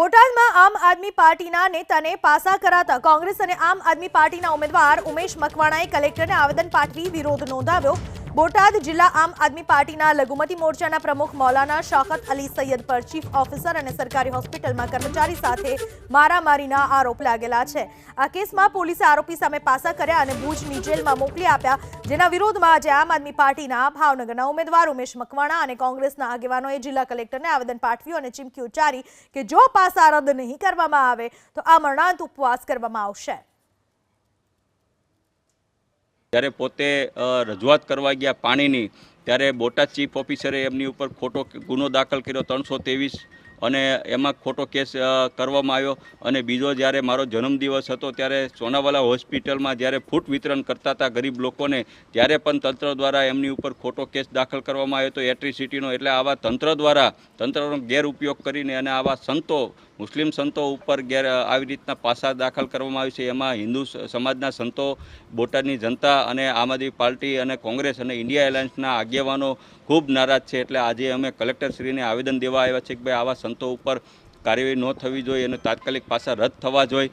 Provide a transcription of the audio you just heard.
બોટાદમાં આમ આદમી પાર્ટીના નેતાને પાસા કરાતા કોંગ્રેસ અને આમ આદમી પાર્ટીના ઉમેદવાર ઉમેશ મકવાણાએ કલેક્ટરને આવેદન પાઠવી વિરોધ નોંધાવ્યો. બોટાદ જિલ્લા આમ આદમી પાર્ટીના લઘુમતી મોરચાના પ્રમુખ મૌલાના શાખત અલી સૈયદ પર ચીફ ઓફિસર અને સરકારી હોસ્પિટલમાં કર્મચારી સાથે મારામારીના આરોપ લાગેલા છે. આ કેસમાં પોલીસે આરોપી સામે પાસા કર્યા અને ભુજની જેલમાં મોકલી આપ્યા, જેના વિરોધમાં આજે આમ આદમી પાર્ટીના ભાવનગરના ઉમેદવાર ઉમેશ મકવાણા અને કોંગ્રેસના આગેવાનોએ જિલ્લા કલેક્ટરને આવેદન પાઠવ્યું અને ચીમકી ઉચ્ચારી કે જો પાસા રદ નહીં કરવામાં આવે, તો આ મરણાંત ઉપવાસ કરવામાં આવશે. જ્યારે પોતે રજૂઆત કરવા ગયા પાણીની ત્યારે બોટાદ ચીફ ઓફિસરે એમની ઉપર ખોટો ગુનો દાખલ કર્યો, ત્રણસો ત્રેવીસ, અને એમાં ખોટો કેસ કરવામાં આવ્યો. અને બીજો જ્યારે મારો જન્મદિવસ હતો, ત્યારે સોનાવાલા હોસ્પિટલમાં જ્યારે ફૂટ વિતરણ કરતા હતા ગરીબ લોકોને, ત્યારે પણ તંત્ર દ્વારા એમની ઉપર ખોટો કેસ દાખલ કરવામાં આવ્યો હતો, એટ્રિસિટીનો. એટલે આવા તંત્ર દ્વારા, તંત્રનો ગેરઉપયોગ કરીને અને આવા સંતો, મુસ્લિમ સંતો ઉપર ગેર, આવી રીતના પાસા દાખલ કરવામાં આવ્યું છે. એમાં હિન્દુ સમાજના સંતો, બોટાદની જનતા અને આમ આદમી પાર્ટી અને કોંગ્રેસ અને ઇન્ડિયા એલાયન્સના આગેવાનો ખૂબ નારાજ છે. એટલે આજે અમે કલેક્ટરશ્રીને આવેદન દેવા આવ્યા છે કે ભાઈ આવા સંતો ઉપર કાર્યવાહી ન થવી જોઈએ અને તાત્કાલિક પાસા રદ થવા જોઈએ.